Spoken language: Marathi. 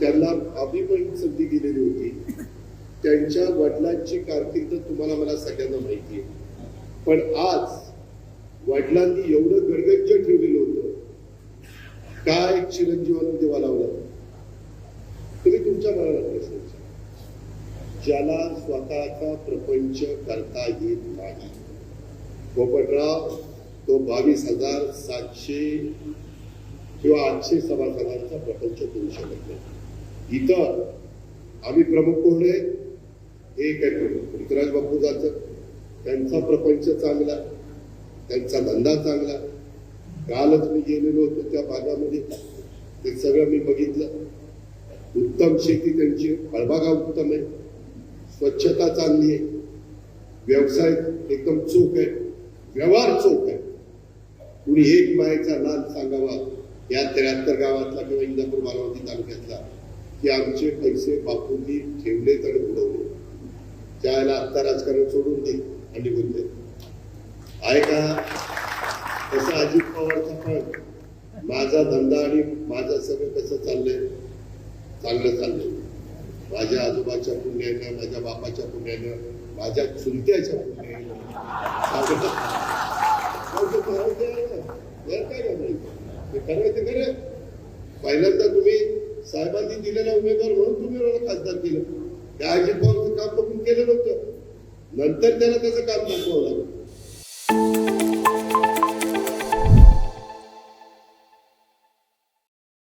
त्यांना अभिमयी संधी गेलेली होती. त्यांच्या वडिलांची कारकीर्द तुम्हाला मला सगळ्यांना माहिती आहे. पण आज वडिलांनी एवढं गडगंज ठेवलेलं होतं. काय चिरंजीवानं देवा लावला? तुम्ही तुमच्या मनाला प्रश्न ज्याला स्वतःचा प्रपंच करता येत नाही. पोपटराव तो बावीस हजार सातशे किंवा आठशे सभासदांचा प्रपंच करू शकत नाही. इथं आम्ही प्रमुख कोण आहे? एक आहे प्रमुख पृथ्वीराज बापूजाचं त्यांचा प्रपंच चांगला त्यांचा धंदा चांगला. कालच मी गेलेलो होतो त्या भागामध्ये. ते सगळं मी बघितलं. उत्तम शेती त्यांची. फळबागा उत्तम आहे. स्वच्छता चांगली आहे. व्यवसाय एकदम चोख आहे. व्यवहार चोख आहे. कुणी एक मायेचा नाद सांगावा? या त्र्याहत्तर गावातला किंवा इंदापूर बारामती तालुक्यातला. की आमचे पैसे बापूंनी ठेवलेत आणि बुडवले. त्याला आत्ता राजकारण सोडून दे आणि निघून दे. आहे का? तसं अजित पवारचा पण. माझा धंदा आणि माझं सगळं कसं चाललंय? चांगलं चाललंय. माझ्या आजोबाच्या पुण्यानं माझ्या बापाच्या पुण्यानं माझ्या चुलत्याच्या पुण्यानं. करायचं ना. करायचं पहिल्यांदा तुम्ही साहेबांनी दिलेला उमेदवार म्हणून तुम्ही खासदार केलं. त्या अजित पवारचं काम बघून केलं नव्हतं. नंतर त्याला त्याचं काम दाखवलं